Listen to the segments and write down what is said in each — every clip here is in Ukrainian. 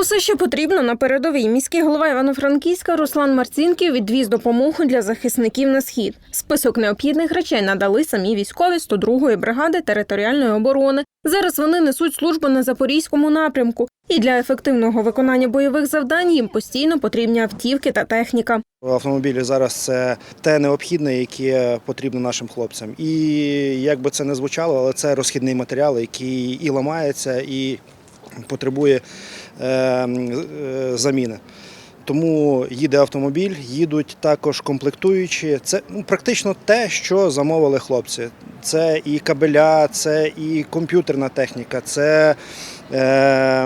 Усе, що потрібно на передовій. Міський голова Івано-Франківська Руслан Марцінків відвіз допомогу для захисників на схід. Список необхідних речей надали самі військові 102-ї бригади територіальної оборони. Зараз вони несуть службу на запорізькому напрямку. І для ефективного виконання бойових завдань їм постійно потрібні автівки та техніка. Автомобілі зараз це те необхідне, яке потрібно нашим хлопцям. І як би це не звучало, але це розхідний матеріал, який і ламається, і потребує е, е, заміни. Тому їде автомобіль, їдуть також комплектуючі. Це ну, практично те, що замовили хлопці. Це і кабеля, це і комп'ютерна техніка, це е,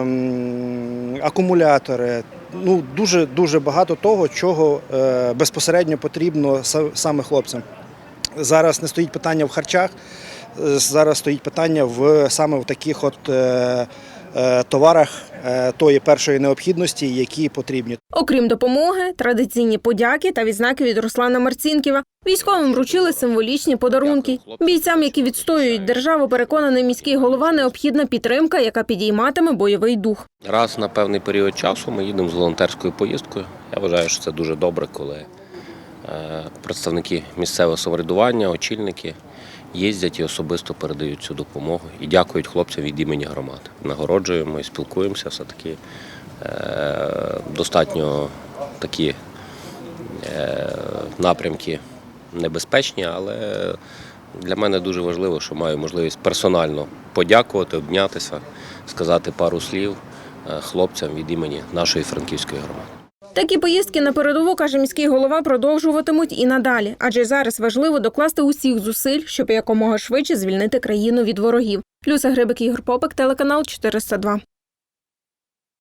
акумулятори. Ну, дуже дуже багато того, чого е, безпосередньо потрібно саме хлопцям. Зараз не стоїть питання в харчах, е, зараз стоїть питання в саме в таких от е, товарах е, тої першої необхідності, які потрібні. Окрім допомоги, традиційні подяки та відзнаки від Руслана Марцінківа. Військовим вручили символічні подарунки. Бійцям, які відстоюють державу, переконаний міський голова, необхідна підтримка, яка підійматиме бойовий дух. Раз на певний період часу ми їдемо з волонтерською поїздкою. Я вважаю, що це дуже добре, коли е, представники місцевого самоврядування, очільники їздять і особисто передають цю допомогу і дякують хлопцям від імені громад. Нагороджуємо і спілкуємося. Все таки достатньо такі е, напрямки небезпечні, але для мене дуже важливо, що маю можливість персонально подякувати, обнятися, сказати пару слів е, хлопцям від імені нашої франківської громади. Такі поїздки на передову, каже міський голова, продовжуватимуть і надалі, адже зараз важливо докласти усіх зусиль, щоб якомога швидше звільнити країну від ворогів. Люся Грибик, Ігор Попик, телеканал 402.